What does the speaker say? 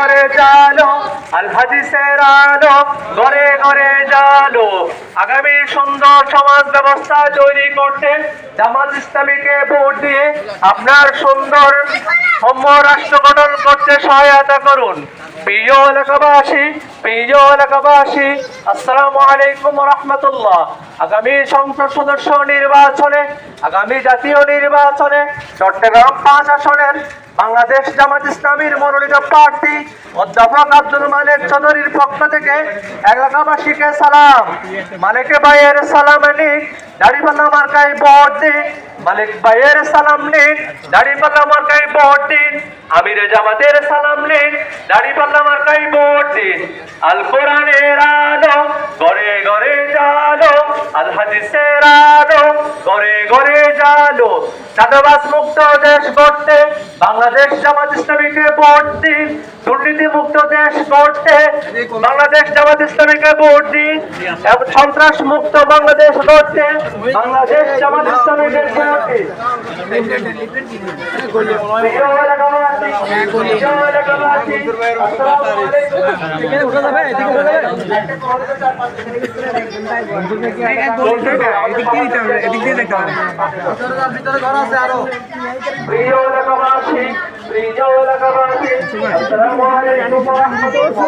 ঘরে জালো আল হাদিসের আলো ঘরে ঘরে জালো। আগামী সুন্দর সমাজ ব্যবস্থা তৈরি করতে জামাত ইসলামীকে ভোট দিয়ে আপনার সুন্দর সৌম্য রাষ্ট্র গঠন করতে সহায়তা করুন। প্রিয় এলাকাবাসী প্রিয় এলাকাবাসী আসসালামু আলাইকুম রহমতুল্লাহ আগামী সংসদ সদস্য নির্বাচনে, আগামী জাতীয় নির্বাচনে চট্টগ্রাম পাঁচ আসনের বাংলাদেশ জামাত ইসলামীর মনোনীত প্রার্থী অধ্যাপক আব্দুল মালিক চৌধুরীর পক্ষ থেকে এলাকাবাসীকে সালাম। মালিক ভাইয়ের সালাম নিক, দাড়িপাল্লা মার্কায় ভোট দিন মালিক ভাইয়ের সালাম নিক, দাড়িপাল্লা মার্কায় ভোট দিন। আমির জামাতের সালাম নিক, দাড়িপাল্লা মার্কায় ভোট দিন আল কোরআনের আল ঘরে ঘরে জালো। চাঁদাবাস মুক্ত দেশ গড়তে, বাংলাদেশ জামাত ইসলামীকে ভোট দেশ গড়তে, বাংলাদেশ জামাত ইসলামীকে ভোট এবং সন্ত্রাস মুক্ত বাংলাদেশ গড়তে, বাংলাদেশ জামাত ইসলামীকে ভোট প্রিয় এলাকাবাসী, প্রিয় এলাকাবাসী, আসসালামু আলাইকুম। প্রিয় এলাকাবাসী, প্রিয় এলাকাবাসী, আসসালামু আলাইকুম ওয়া রাহমাতুল্লাহ।